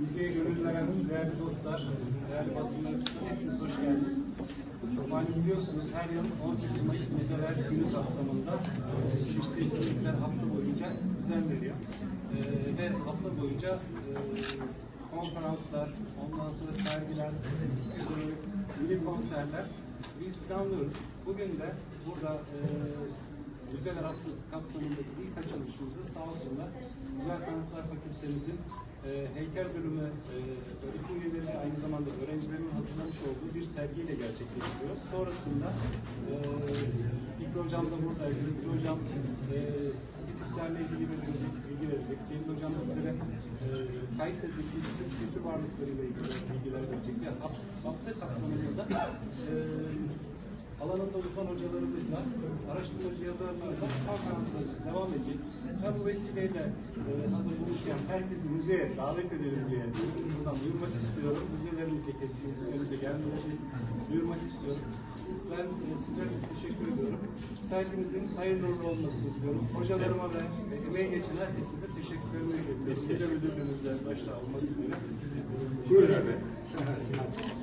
müziğe gönül veren değerli dostlar, değerli basın mensupları hoş geldiniz. Malum biliyorsunuz her yıl 18 Mayıs Müzeler Günü kapsamında e, işte etkinlikler hafta boyunca düzenleniyor. E, ve hafta boyunca e, konferanslar, ondan sonra sergiler, e, mini konserler biz planlıyoruz. Bugün de burada e, Müzeler Haftası kapsamındaki ilk açılışımızı sağ olsunlar Güzel Sanatlar Fakültemizin e, heykel bölümü e, öğretim üyeleri ve aynı zamanda öğrencilerin hazırlamış olduğu bir sergiyle gerçekleştiriyoruz. Sonrasında e, Fikri Hocam da buradaydı. Fikri Hocam e, Hititlerle ilgili bir bilgi, verecek. Cemil Hocam da sizlere e, Kayseri'deki kültür varlıklarıyla ilgili bilgiler verecek. Yani hafta kapsamında e, alanında uzman hocalarımızla, araştırmacı yazarlarla konferanslarımız devam edecek. Ben bu vesileyle e, hazır bulmuşken herkesi müzeye davet edelim diye buradan duyurmak istiyorum. Müzelerimize, kesinliklerimize gelmelerini duyurmak istiyorum. Ben e, sizlere teşekkür ediyorum. Sergimizin hayırlı uğurlu olmasını istiyorum. Hocalarıma ve emeği geçen herkese de teşekkürlerimi iletiyorum. Müze müdürlüğümüzle başta olmak üzere. Buyurun